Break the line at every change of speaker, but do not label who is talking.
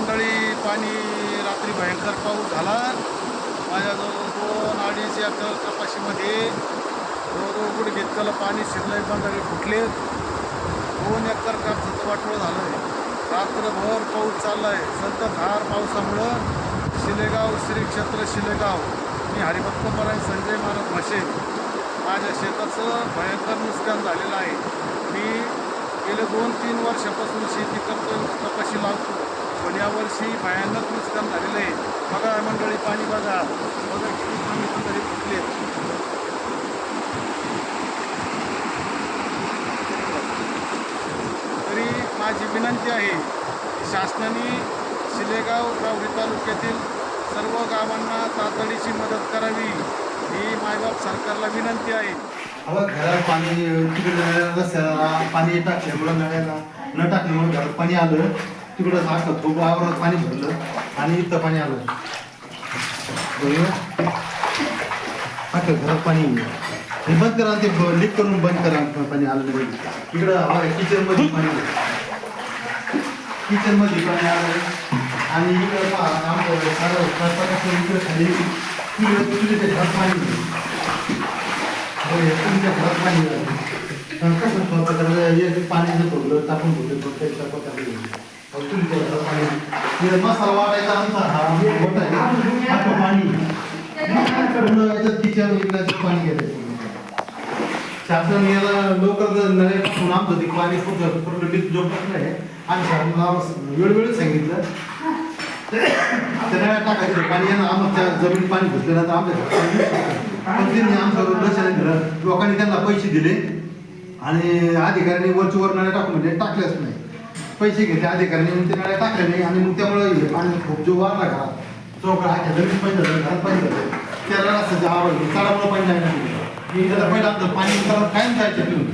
पाणी रात्री भयंकर पाऊस झाला. माझ्याजवळ दोन अडीच एकर कपाशीमध्ये जवळजवळ घेतलेलं पाणी शिरलंय मंडळी फुटले. दोन एकर कापसाचं वाटोळं झालं आहे रात्रभर पाऊस चालला आहे संततधार पावसामुळं शिलेगाव श्री क्षेत्र शिलेगाव. मी हरिभक्त परायण संजय मानव म्हशे माझ्या शेताचं भयंकर नुकसान झालेलं आहे. मी गेले दोन तीन वर्षापासून शेती करतो कपाशी लावतो पण यावर्षी भयानक नुकसान झालेलं आहे. बघा मंडळी पाणी बघा. बघा किती पाणी तरी फुटले. तरी माझी विनंती आहे शासनाने शिलेगाव रावरी तालुक्यातील सर्व गावांना तातडीची मदत करावी ही मायबाप सरकारला विनंती आहे.
अगं घरात पाणी तिकडे रस्त्याला पाणी टाकल्यामुळं नळ्याला न टाकल्यामुळं घरात पाणी आलं. तिकडं सारखं खूप वावरात पाणी भरलं आणि इथं पाणी आलं. अख्खं घरात पाणी हे बंद करा ते लीक करून बंद करा पाणी आलं नाही इकडं हवा किचनमध्ये पाणी किचनमध्ये पाणी आलं आणि इकडं पहा आमचं सारं स्वयंपाकाचं इकडं खाली इकडं घरात पाणी हे तुमच्या घरात पाणी कसं पाणी देतो भरलं टाकून भरलं तर काही टाकत टाकलं अहो, तुमच्या घरात पाणी आहे. हे मसाला वाटायचा आमचा. हा मोठा आहे. आता पाणी. पूर्ण याच्यात किचन इकडं पाणी गेलं शासन याला लवकर जर नळे टाकून आमचं ते पाणी खूप पूर्ण बिल जोडत नाही आणि शासनाला वेळोवेळी सांगितलं. त्या टाकायचं पाणी येणं आमच्या जमीन पाणी घेतल्यानंतर आमच्या घरात पाणी पण त्यांनी आमच्यावर लक्ष नाही दिलं. लोकांनी त्यांना पैसे दिले. आणि अधिकाऱ्यांनी वरची वर नळ्या टाकून म्हणजे टाकल्याच नाही. पैसे घेतले अधिकाऱ्यांनी मग ते नळ्या टाकले नाही. आणि मग त्यामुळे पाणी खूप जो वारला घरात चौकड आख्या जमीन पाणी झालं घरात पाणी झालं त्याला असं आवड आवाज पाणी जायला मी त्याला पहिलं आमचं पाणी कायम जायचं पिऊन